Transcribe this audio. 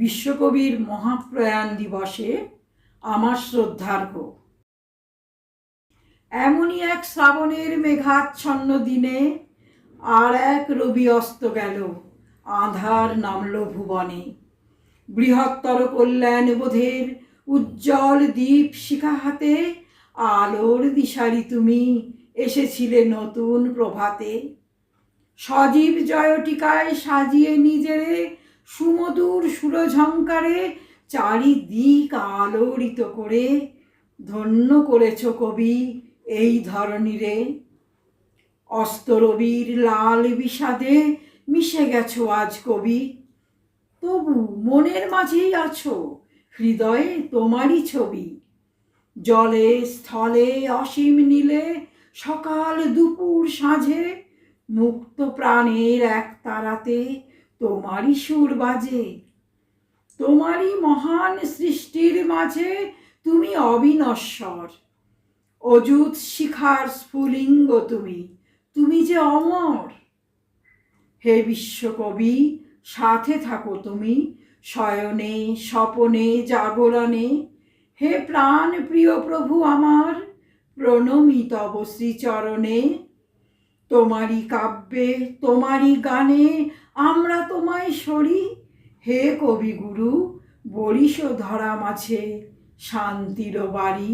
বিশ্বকবির মহাপ্রয়াণ দিবসে আমার শ্রদ্ধার্ঘ। এমনই এক শ্রাবণের মেঘাচ্ছন্ন দিনে আর এক রবি অস্ত গেল, আধার নামল ভুবনে। বৃহত্তর কল্যাণ বোধের উজ্জ্বল দ্বীপ শিখা হাতে, আলোর দিশারি তুমি এসেছিলে নতুন প্রভাতে। সজীব জয়টিকায় সাজিয়ে নিজেরে সুমধুর সুরঝঙ্কারে চারিদিক আলোড়িত করে ধন্য করেছ কবি এই ধরনীরে অস্তরবীর লাল বিষাদে মিশে গেছো আজ কবি। তবু মনের মাঝেই আছো, হৃদয়ে তোমারই ছবি। জলে, স্থলে, অসীম নীলে সকাল দুপুর সাঁঝে মুক্ত প্রাণের এক তারাতে তোমারই সুর বাজে, তোমারই মহান সৃষ্টির মাঝে তুমি অবিনশ্বর। অযুত শিখার স্ফুলিঙ্গ তুমি তুমি যে অমর। হে বিশ্বকবি, সাথে থাকো তুমি, শয়নে, স্বপনে, জাগরণে। হে প্রাণ প্রিয় প্রভু আমার, প্রণমী তব শ্রীচরণে। তোমারই কাব্যে, তোমারই গানে আমরা তোমায় সরি। হে কবিগুরু বরিশ ধরা আছে শান্তির বাড়ি।